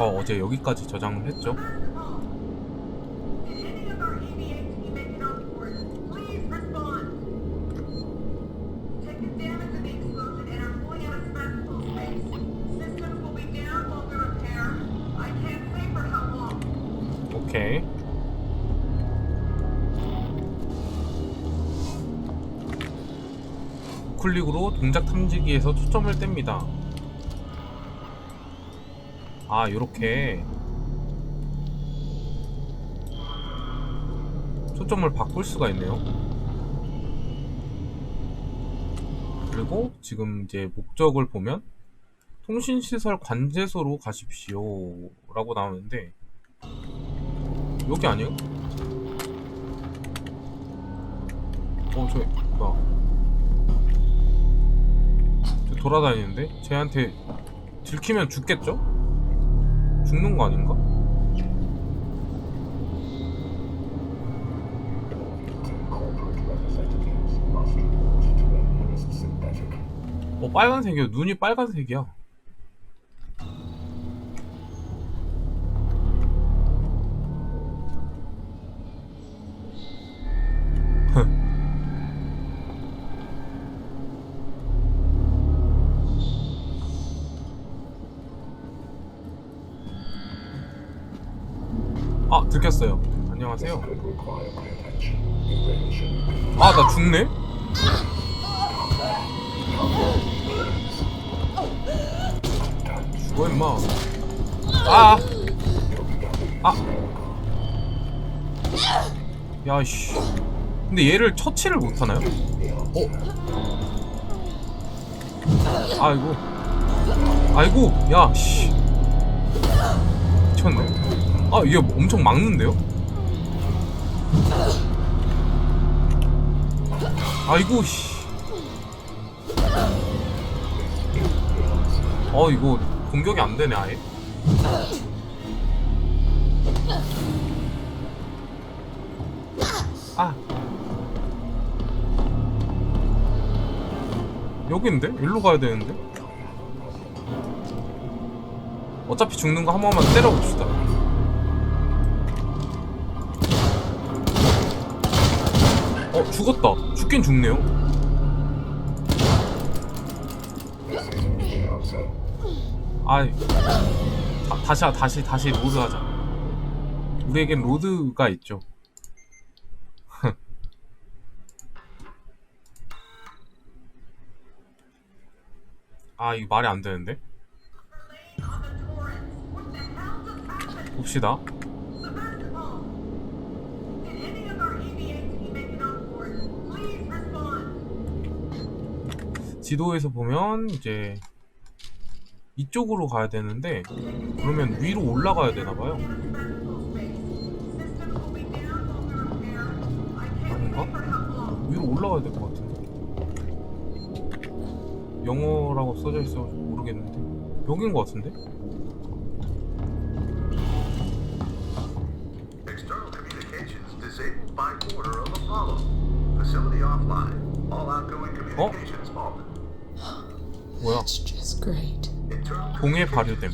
아까 어제 여기까지 저장을 했죠. 클릭으로 동작 탐지기에서 초점을 뗍니다. 아, 요렇게 초점을 바꿀 수가 있네요. 그리고 지금 이제 목적을 보면 통신시설 관제소로 가십시오 라고 나오는데 여기 아니에요? 어, 저, 뭐야. 저 돌아다니는데? 쟤한테 들키면 죽겠죠? 죽는 거 아닌가? 어, 빨간색이야. 눈이 빨간색이야. 들켰어요. 안녕하세요. 아, 나 죽네? 죽어, 임마. 아! 아! 야, 씨. 근데 얘를 처치를 못하나요? 어? 아이고. 아이고, 야, 씨. 미쳤네. 아, 이게 엄청 막는데요? 아이고, 씨. 어, 이거 공격이 안 되네, 아예. 아. 여기인데? 일로 가야 되는데? 어차피 죽는 거 한 번만 때려봅시다. 죽었다. 죽긴 죽네요. 아이. 다, 다시, 하- 다시, 다시 로드 하자. 우리에겐 로드가 있죠. 아, 이거 말이 안 되는데? 봅시다. 지도에서 보면 이제 이쪽으로 가야 되는데 그러면 위로 올라가야 되나 봐요. 아닌가? 위로 올라가야 될 것 같은데. 영어라고 써져 있어 모르겠는데 여긴 것 같은데? External 뭐야? 봉해 발효됨.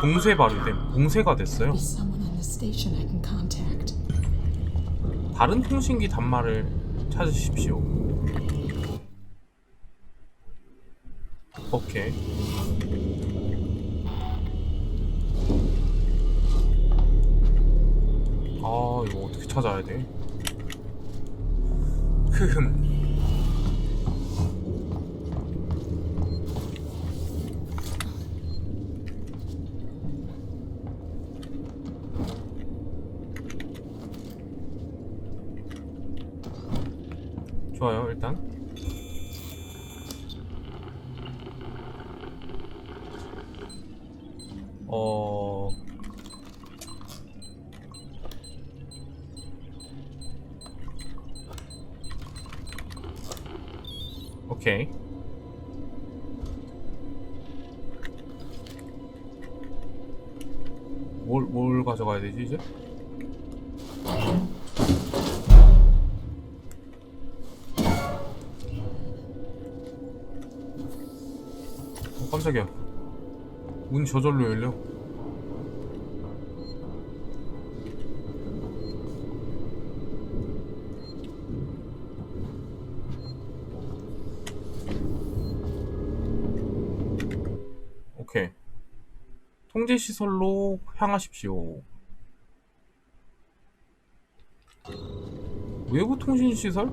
봉쇄 발효됨. 봉쇄가 됐어요. 다른 통신기 단말을 찾으십시오. 오케이. 아, 이거 어떻게 찾아야 돼? 흐흠. 좋아요, 일단. 어. 오케이. 뭘, 뭘 가져가야 되지, 이제? 어, 깜짝이야. 문이 저절로 열려. 시설로 향하십시오. 외부 통신 시설?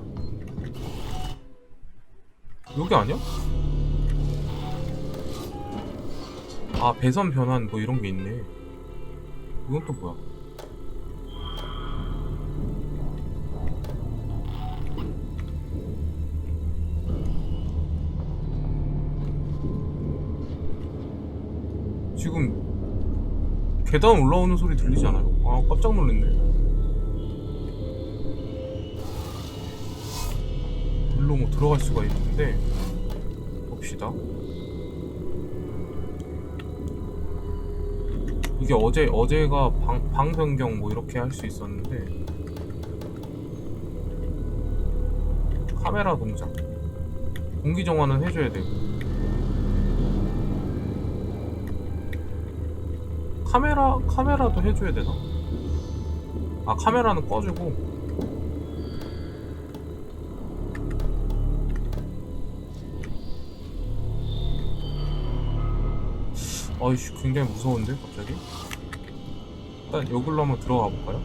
여기 아니야? 아 배선 변환 뭐 이런 게 있네. 이건 또 뭐야? 지금 계단 올라오는 소리 들리지 않아요? 아 깜짝 놀랐네. 일로 뭐 들어갈 수가 있는데 봅시다. 이게 어제 어제가 방, 방 변경 뭐 이렇게 할 수 있었는데 카메라 동작 공기 정화는 해줘야 되고 카메라 카메라도 해줘야 되나? 아 카메라는 꺼주고 아이씨 굉장히 무서운데 갑자기 일단 여기로 한번 들어가 볼까요?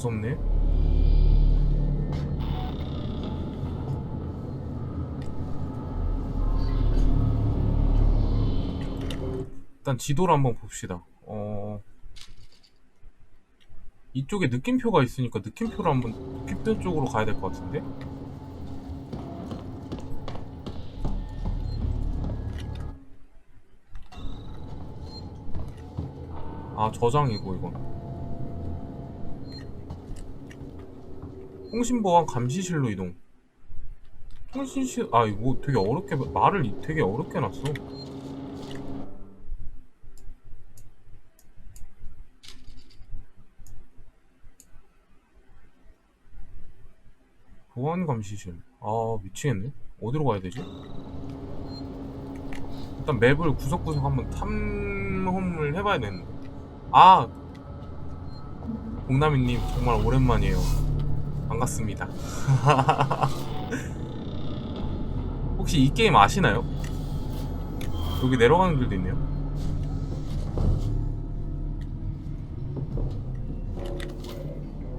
무섭네. 일단 지도를 한번 봅시다. 어 이쪽에 느낌표가 있으니까 느낌표를 한번 느낌표 쪽으로 가야 될 것 같은데? 아 저장이고 이건 통신보안 감시실로 이동. 통신실 아 이거 뭐 되게 어렵게 말을 이- 되게 어렵게 놨어. 보안 감시실. 아 미치겠네. 어디로 가야 되지? 일단 맵을 구석구석 한번 탐험을 해봐야 되는데. 아 공남이님 정말 오랜만이에요. 반갑습니다. 혹시 이 게임 아시나요? 여기 내려가는 길도 있네요.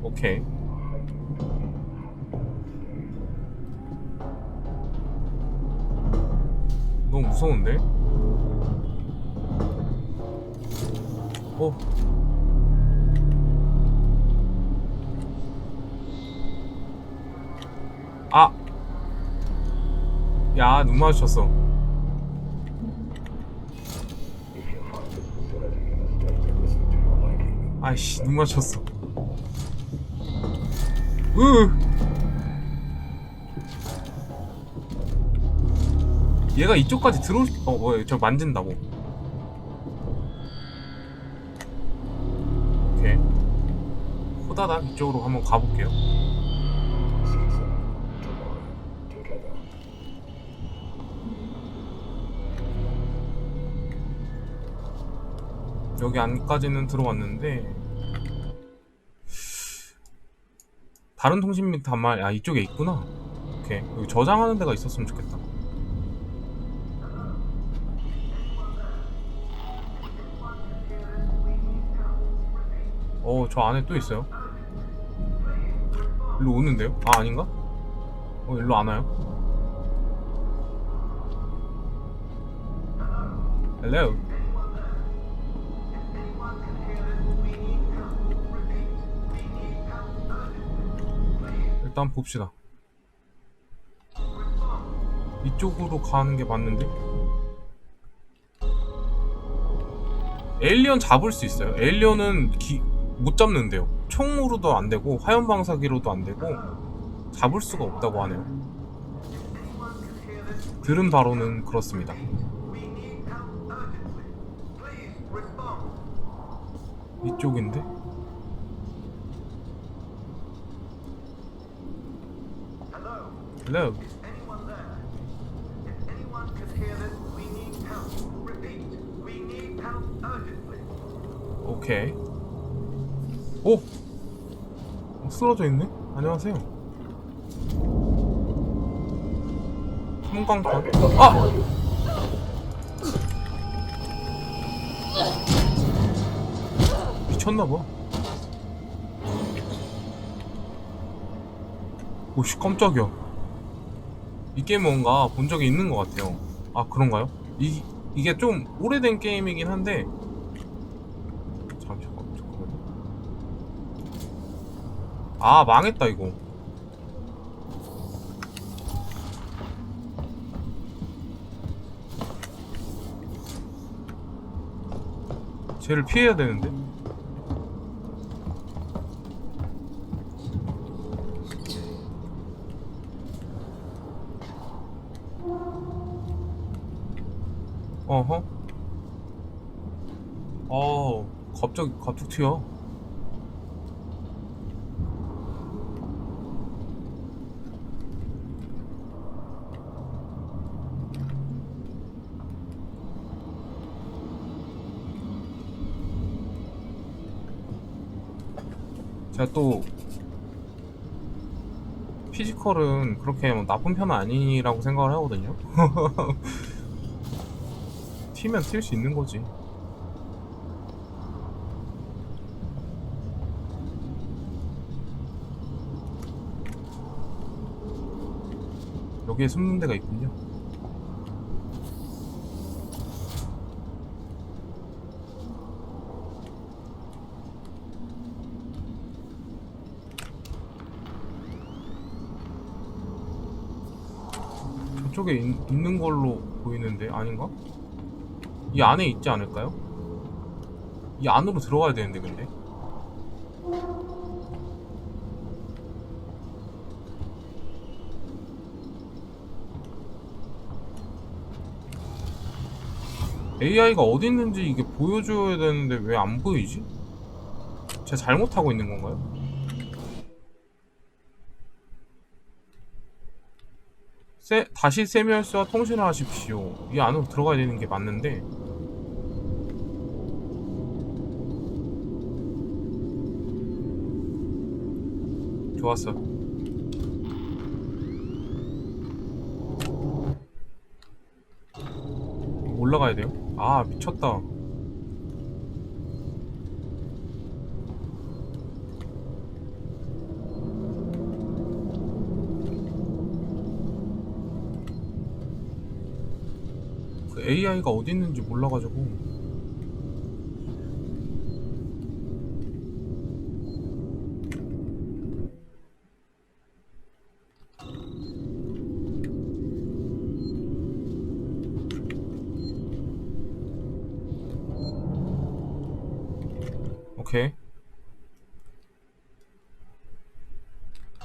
오케이. 너무 무서운데? 어. 아! 야, 눈 마주쳤어. 아이씨, 눈 마주쳤어. 으! 얘가 이쪽까지 들어올, 어, 뭐야, 저 만진다고. 오케이. 호다닥 이쪽으로 한번 가볼게요. 여기 안까지는 들어왔는데 다른 통신 및 단말 아 이쪽에 있구나 오케이 여기 저장하는 데가 있었으면 좋겠다 어 저 안에 또 있어요 일로 오는데요? 아 아닌가? 어 일로 안 와요? 헬 일단 봅시다. 이쪽으로 가는 게 맞는데? 에일리언 잡을 수 있어요. 에일리언은 기... 못 잡는데요. 총으로도 안 되고 화염 방사기로도 안 되고 잡을 수가 없다고 하네요. 들은 바로는 그렇습니다. 이쪽인데? Urgently. 오케이. 오! 어, 쓰러져 있네? 안녕하세요. 형광판? 아! 미쳤나봐. 오씨, 깜짝이야. 이 게임 뭔가 본 적이 있는 것 같아요. 아, 그런가요? 이, 이게 좀 오래된 게임이긴 한데, 잠시만 잠깐만요. 아 망했다 이거. 쟤를 피해야 되는데. 어허. 어, 갑자기 튀어. 제가 또 피지컬은 그렇게 뭐 나쁜 편은 아니라고 생각을 하거든요. 튀면 튈 수 있는 거지. 여기에 숨는 데가 있군요. 저쪽에 있, 있는 걸로 보이는데 아닌가? 이 안에 있지 않을까요? 이 안으로 들어가야 되는데 근데 AI가 어디 있는지 이게 보여줘야 되는데 왜 안 보이지? 제가 잘못하고 있는 건가요? 세, 다시 세미얼스와 통신을 하십시오. 이 안으로 들어가야 되는 게 맞는데 좋았어. 올라가야 돼요? 아 미쳤다. 그 AI가 어디 있는지 몰라가지고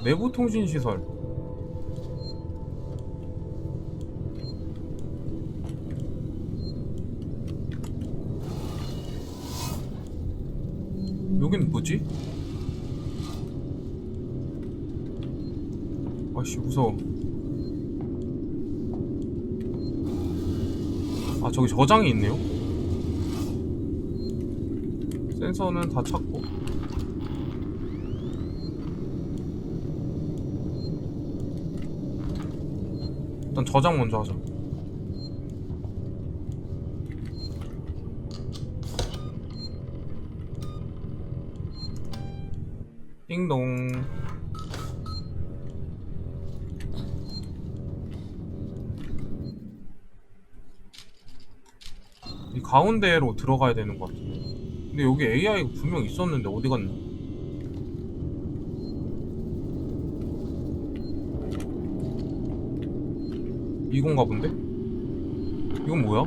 내부 통신 시설. 여긴 뭐지? 아씨 무서워. 아 저기 저장이 있네요? 센서는 다찾고 일단 저장 먼저 하자. 띵동. 이 가운데로 들어가야 되는 것 같은데. 근데 여기 AI가 분명 있었는데 어디 갔니? 이건가 본데? 이건 뭐야?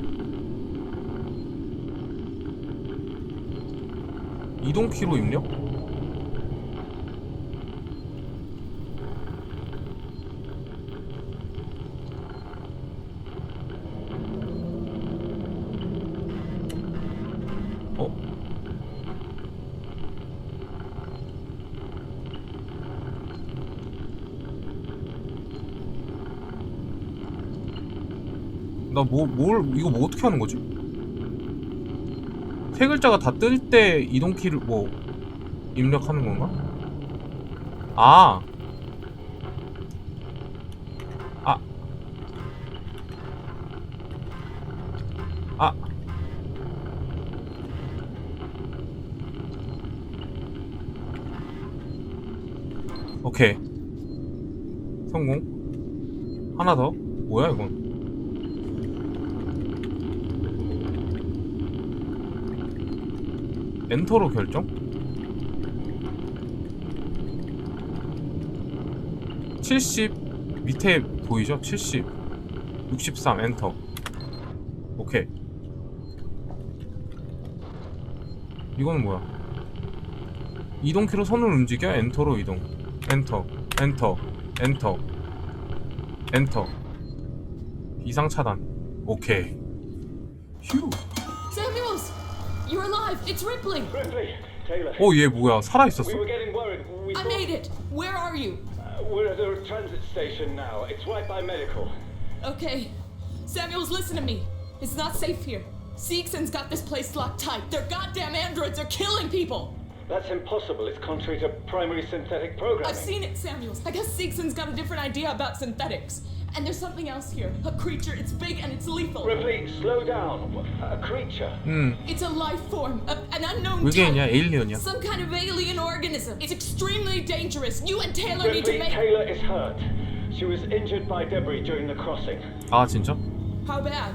이동키로 입력? 어? 나 뭐, 뭘, 이거 뭐 어떻게 하는 거지? 세 글자가 다 뜰 때 이동키를 뭐, 입력하는 건가? 아! 아! 아! 오케이. 성공. 하나 더? 뭐야, 이건? 엔터로 결정? 70 밑에 보이죠? 70 63 엔터. 오케이. 이거는 뭐야? 이동키로 손을 움직여? 엔터로 이동. 엔터 엔터 엔터 엔터. 비상 차단. 오케이. 휴! You're alive! It's Ripley! Ripley, Taylor. 어, 얘 뭐야? 살아있었어? We were getting worried. We I thought- made it! Where are you? Uh, we're at a transit station now. It's right by medical. Okay. Samuels, listen to me. It's not safe here. Seegson's got this place locked tight. Their goddamn androids are killing people! That's impossible. It's contrary to primary synthetic programming. I've seen it, Samuels. I guess Seegson's got a different idea about synthetics. And there's something else here. A creature, it's big and it's lethal. Ripley, slow down. What- A creature. 음 It's a life form, a, an unknown 외계인이야? type. 에일리언이야? Some kind of alien organism. It's extremely dangerous. You and Taylor need to Ripley, make. Taylor is hurt. She was injured by debris during the crossing. 아 진짜? How bad?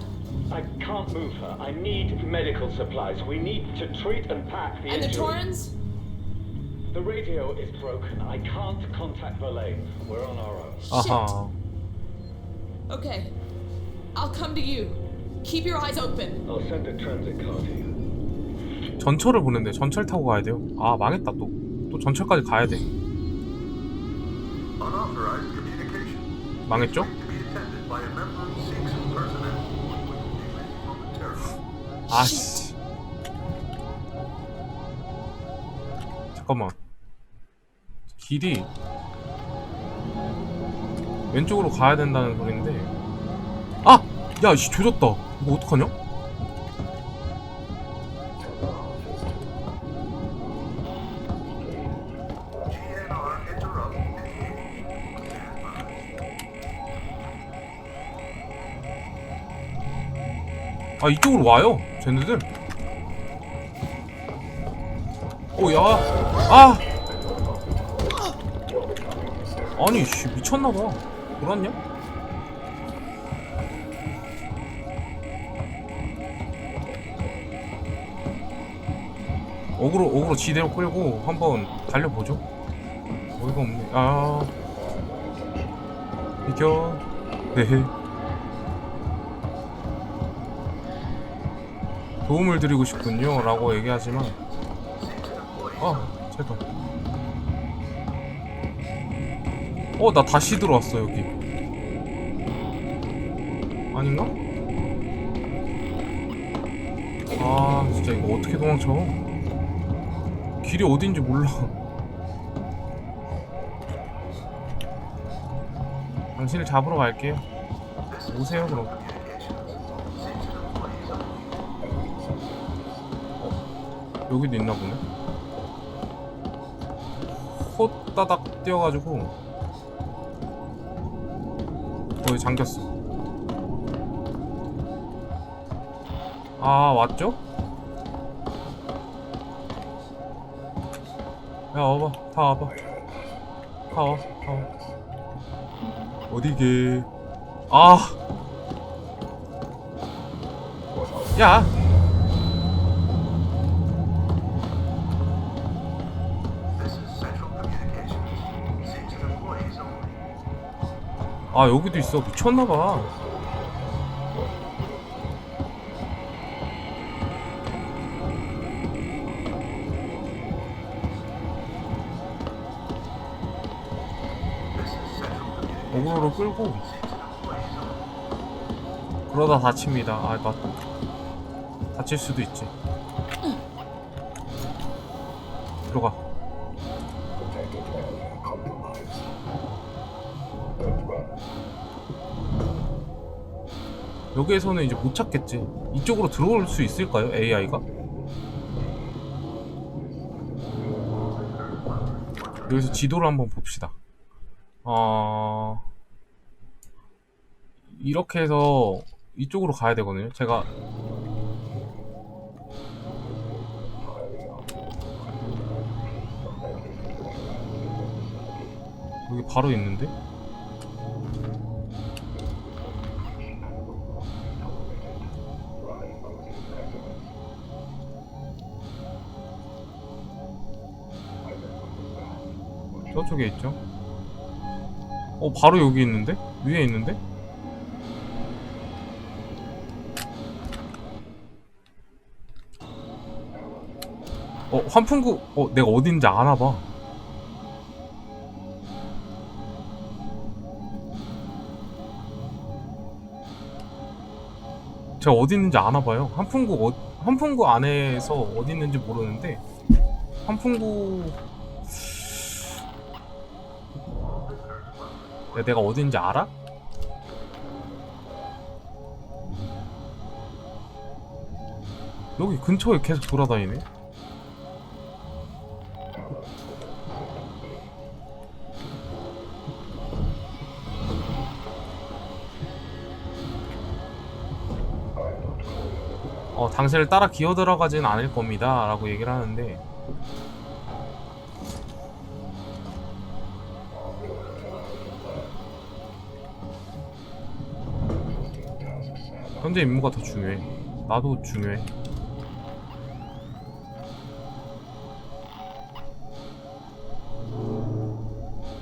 I can't move her. I need medical supplies. We need to treat and pack the And the injury. Torrens? The radio is broken. I can't contact Verlaine. We're on our own. 아하 Okay. I'll come to you. Keep your eyes open. I'll send a transit car to you. 전철을 보는데 전철 타고 가야 돼요 아 망했다 또 또 전철까지 가야 돼 Unauthorized communication. 망했죠? To be attended by a member of Seegson personnel. Momentarily. 아씨 잠깐만 길이 왼쪽으로 가야 된다는 아! 야 씨 조졌다. 이거 어떡하냐? 아 이쪽으로 와요 쟤네들. 오 야. 아! 아니 씨 미쳤나봐. 돌았냐? 어그로 어그로 지대로 끌고 한번 달려보죠. 어이가 없네. 아. 비켜. 네헤 도움을 드리고 싶군요 라고 얘기하지만. 아 제발 어나 다시 들어왔어 여기. 아닌가? 아 진짜 이거 어떻게 도망쳐 길이 어딘지 몰라 당신을 잡으러 갈게요 오세요 그럼 여기도 있나 보네. 호따닥 뛰어가지고 거기 잠겼어. 아 왔죠? 야 와봐, 다 와봐, 다 와, 다 와. 어디게? 아, 야. 아 여기도 있어 미쳤나봐 어그로로 끌고. 그러다 다칩니다 아나 다칠 수도 있지 들어가 여기에서는 이제 못 찾겠지. 이쪽으로 들어올 수 있을까요? AI가? 여기서 지도를 한번 봅시다. 어... 이렇게 해서 이쪽으로 가야 되거든요. 제가 여기 바로 있는데? 저쪽에 있죠? 어, 바로 여기 있는데? 위에 있는데? 어, 환풍구, 어, 내가 어딘지 아나봐. 제가 어디 있는지 아나봐요. 환풍구, 어, 환풍구 안에서 어디 있는지 모르는데, 환풍구, 야, 내가 어딘지 알아? 여기 근처에 계속 돌아다니네. 당신을 따라 기어 들어가진 않을 겁니다. 라고 얘기를 하는데, 현재 임무가 더 중요해. 나도 중요해.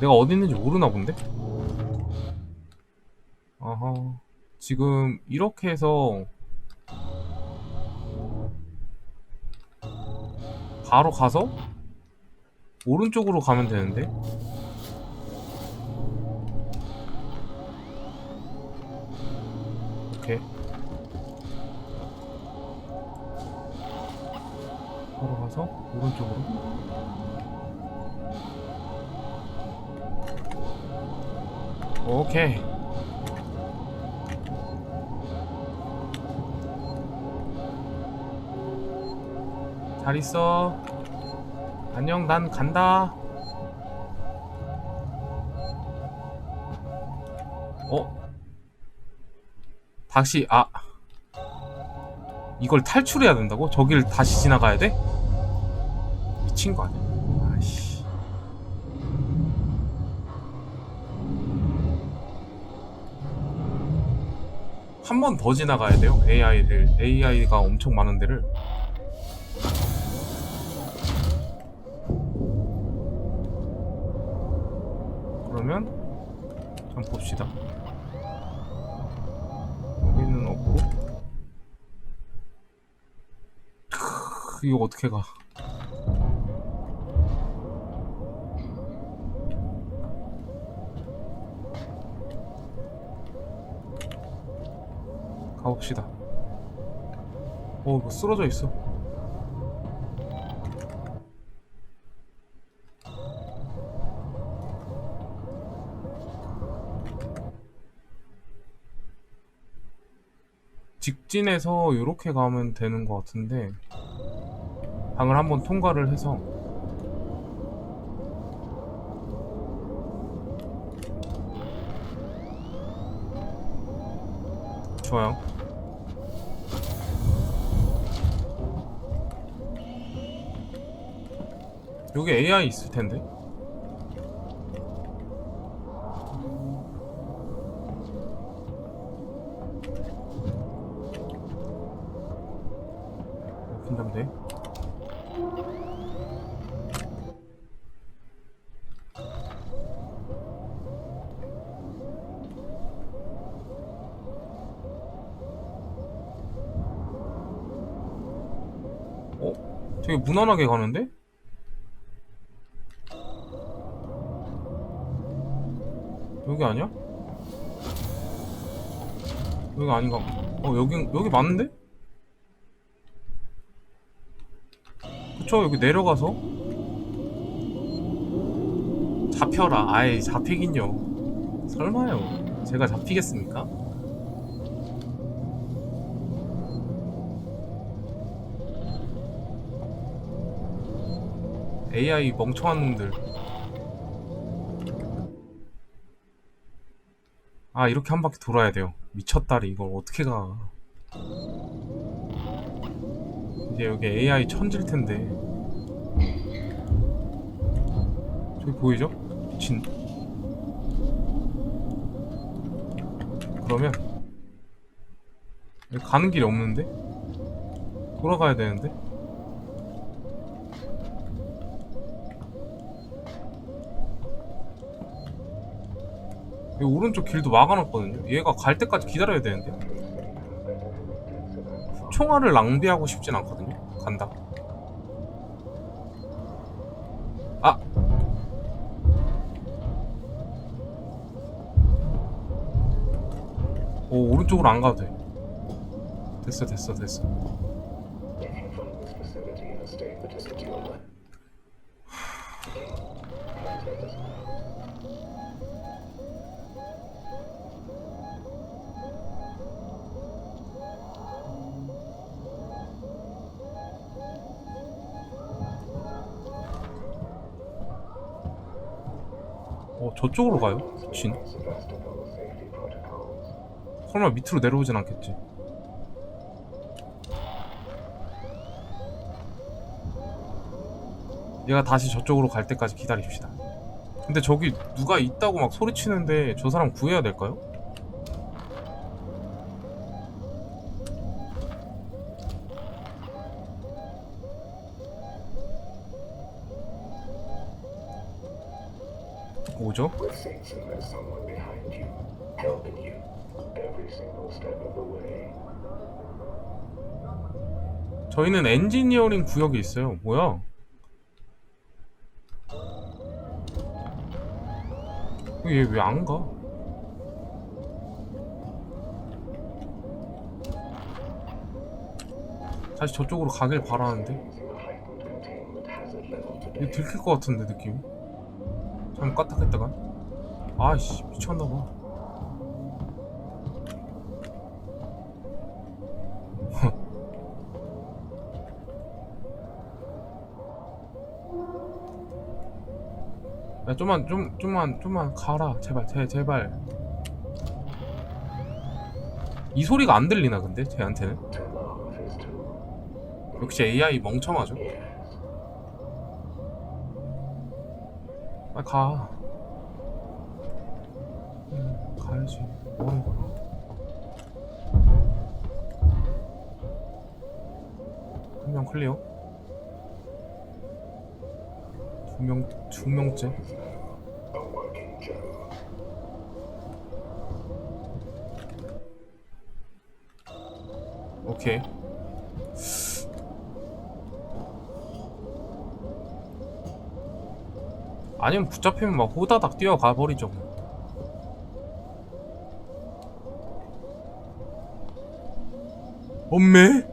내가 어디 있는지 모르나 본데? 아하. 지금 이렇게 해서 바로 가서 오른쪽으로 가면 되는데? 오케이. 바로 가서 오른쪽으로. 오케이. 잘 있어. 안녕, 난 간다. 어? 다시, 아. 이걸 탈출해야 된다고? 저길 다시 지나가야 돼? 미친 거 아니야? 아이씨. 한번더 지나가야 돼요. AI를 AI가 엄청 많은 데를. 그러면 좀 봅시다. 여기는 없고. 크, 이거 어떻게 가? 가봅시다. 어, 이거 쓰러져 있어. 직진해서 이렇게 가면 되는 것 같은데 방을 한번 통과를 해서 좋아요. 여기 AI 있을 텐데. 어, 긴장돼. 어? 되게 무난하게 가는데? 여기 아니야? 여기 아닌가? 어 여기 여기 맞는데? 그쵸 여기 내려가서 잡혀라 아이 잡히긴요 설마요 제가 잡히겠습니까? AI 멍청한 놈들. 아 이렇게 한 바퀴 돌아야 돼요. 미쳤다리 이걸 어떻게 가? 이제 여기 AI 천질 텐데. 저기 보이죠? 미친. 그러면 가는 길이 없는데? 돌아가야 되는데? 이 오른쪽 길도 막아놨거든요. 얘가 갈 때까지 기다려야 되는데. 총알을 낭비하고 싶진 않거든요. 간다. 아! 오, 오른쪽으로 안 가도 돼. 됐어, 됐어, 됐어. 어, 저쪽으로 가요? 미친. 설마 밑으로 내려오진 않겠지. 얘가 다시 저쪽으로 갈 때까지 기다립시다. 근데 저기 누가 있다고 막 소리치는데 저 사람 구해야 될까요? Way. 저희는 엔지니어링 구역에 있어요. 뭐야? 얘 왜 안 가? 다시 저쪽으로 가길 바라는데 today. 들킬 것 같은데 느낌 이 잠깐 까딱 했다가? 아이씨 미쳤나봐. 야 좀만 좀 좀만 좀만 가라. 제발 제 제발. 이 소리가 안 들리나 근데? 쟤한테는? 역시 AI 멍청하죠 빨리 가. 음, 가야지. 뭐하는 거야? 한 명 클리어. 두 명, 두 명째. 오케이. 아니면 붙잡히면 막 호다닥 뛰어가 버리죠. 엄매?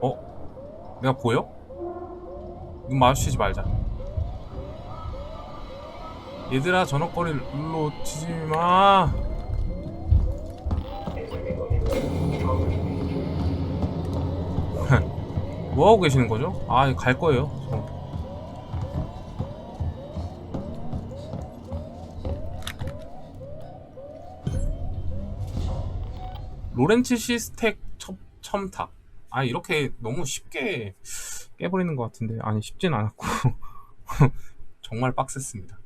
어? 내가 보여? 눈 마주치지 말자. 얘들아 저녁거리를 놓치지 마. Is anyone here stronger than me? 뭐 하고 계시는 거죠? 아, 갈 거예요. 저. 로렌츠 시스텍 첨, 첨탑. 아, 이렇게 너무 쉽게 깨버리는 것 같은데. 아니, 쉽진 않았고. 정말 빡셌습니다.